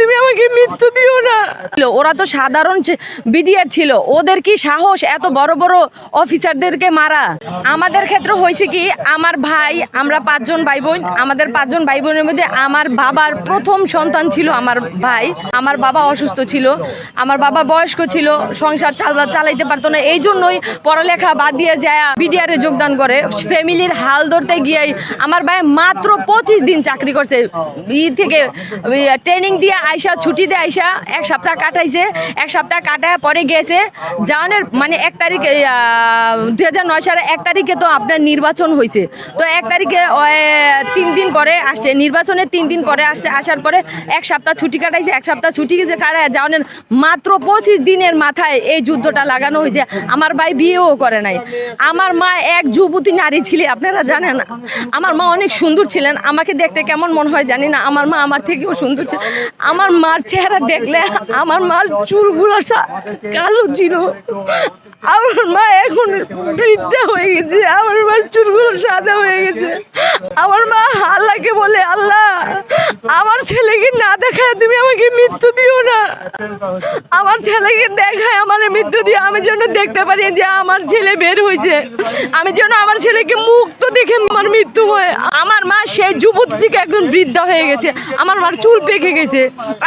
তুমি আমাকে মৃত্যু দিও না। ওরা তো সাধারণ বিডিআর ছিল, ওদের কি সাহস এত বড় বড় অফিসারদেরকে মারা? আমাদের ক্ষেত্রে হয়েছে কি, আমার ভাই, আমরা পাঁচজন ভাই বোন আমাদের পাঁচজন ভাই বোনের মধ্যে আমার বাবার প্রথম সন্তান ছিল আমার ভাই। আমার বাবা অসুস্থ ছিল, আমার বাবা বয়স্ক ছিল, সংসার চালা, চালাইতে পারতো না এই জন্যই পড়ালেখা বাদ দিয়ে যায়, বিডিআরে যোগদান করে। ফ্যামিলির হাল ধরতে গিয়ে আমার ভাই মাত্র পঁচিশ দিন চাকরি করছে। ই থেকে ট্রেনিং দিয়ে আইসা, ছুটি দিয়ে আইসা, এক সপ্তাহ কাটাইছে। এক সপ্তাহ কাটায় পরে গেছে। জানের মানে এক তারিখে দুই হাজার নয় সালে এক তারিখে তো আপনার নির্বাচন হয়েছে তো এক তারিখে তিন দিন পরে আসছে। নির্বাচনের তিন দিন পরে আসছে। আসার পরে এক সপ্তাহ ছুটি কাটাইছে। এক সপ্তাহ ছুটি গেছে কাটায় জানের মাত্র পঁচিশ দিনের মাথায় এই যুদ্ধটা লাগানো হয়েছে আমার ভাই বিয়েও করে নাই। আমার মা এক যুবতী নারী ছিল, আপনারা জানেন আমার মা অনেক সুন্দর ছিলেন। আমাকে দেখতে কেমন মনে হয় জানি না। আমার মা আমার থেকেও সুন্দর ছিল। আমার মার চেহারা দেখলে আমার মার চুলগুলো কালো ছিল। আমার মা এখন বৃদ্ধা হয়ে গেছে, আমার মার চুলগুলো সাদা হয়ে গেছে আমার মা আল্লাহকে বলে আল্লাহ আমার ছেলেকে না দেখায় তুমি আমাকে মৃত্যু দিও না। আমার ছেলেকে দেখায়, আমার মৃত্যু দিও। আমি যেন দেখতে পারি যে আমার ছেলে বের হয়েছে আমি যেন আমার ছেলেকে মুক্ত দেখে আমার মৃত্যু হয়। আমার মা সেই যুবতী থেকে একজন বৃদ্ধা হয়ে গেছে। আমার মার চুল পেকে গেছে।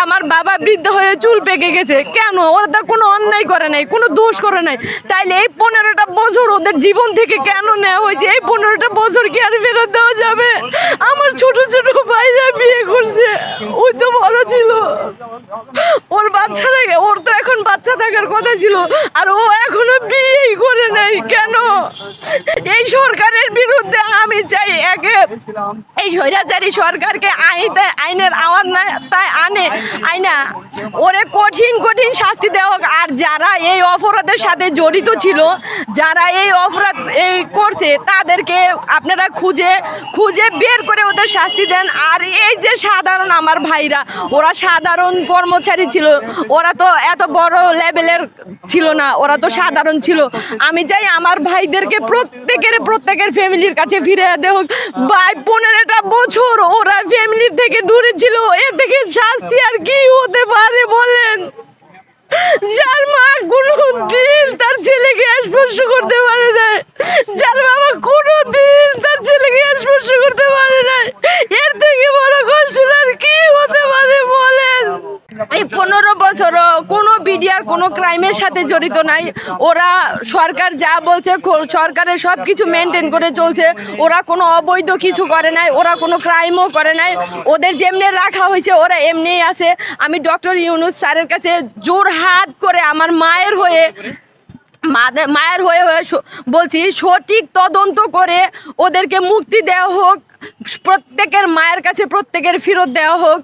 আমার বাবা বৃদ্ধ হয়ে চুল পেকে গেছে। কেন? ওরা তার কোনো অন্যায় করে নাই, কোনো দোষ করে নাই। তাইলে এই পনেরোটা বছর ওদের জীবন থেকে কেন নেওয়া হয়েছে? এই পনেরোটা বছর কি আর ফেরত দেওয়া যাবে? আমার ছোট ছোট ভাইরা বিয়ে করছে ওই তো বড় ছিল ওর বাচ্চা থাকে, ওর তো এখন বাচ্চা থাকার কথা ছিল, আর ও এখনও বিয়েই করে নাই, কেন? এই সরকারের বিরুদ্ধে আমি চাই একে এই স্বৈরাচারী সরকারকে আইতে, আইনের আওয়াজ না, তাই আনে। আইনা, ওরে কঠিন কঠিন শাস্তি দেওয়া হোক। আর যারা এই অপরাধের সাথে জড়িত ছিল, যারা এই অপরাধ, এই করছে, তাদেরকে আপনারা খুঁজে খুঁজে বের করে ওদের শাস্তি দেন। আর এই যে সাধারণ আমার ভাইরা, ওরা সাধারণ কর্মচারী ছিল, ওরা তো এত বড় লেভেলের ছিল না, ওরা তো সাধারণ ছিল। আমি চাই আমার ভাইদেরকে প্রত্যেকের প্রত্যেকের ফ্যামিলির কাছে ফিরে দেওয়া ভাই, পনেরোটা বছর ওরা ফ্যামিলির থেকে দূরে ছিল। এর থেকে শাস্তি আর কি হতে পারে বলেন যার মা কোনো দিন তার ছেলেকে স্পর্শ করতে পারে না যার বাবা কোনো দিন তার ছেলেকে স্পর্শ করতে পারে না এর থেকে বড় কষ্ট আর কি হতে পারে বলেন এই পনেরো বছরও কোনো বিডিআর কোনো ক্রাইমের সাথে জড়িত নাই। ওরা সরকার যা বলছে সরকারের সব কিছু মেনটেন করে চলছে। ওরা কোনো অবৈধ কিছু করে নাই, ওরা কোনো ক্রাইমও করে নাই। ওদের যেমনি রাখা হয়েছে, ওরা এমনিই আছে। আমি ডক্টর ইউনুস স্যারের কাছে জোর হাত করে আমার মায়ের হয়ে মায়ের হয়ে হয়ে বলছি, সঠিক তদন্ত করে ওদেরকে মুক্তি দেওয়া হোক, প্রত্যেকের মায়ের কাছে প্রত্যেকের ফেরত দেওয়া হোক।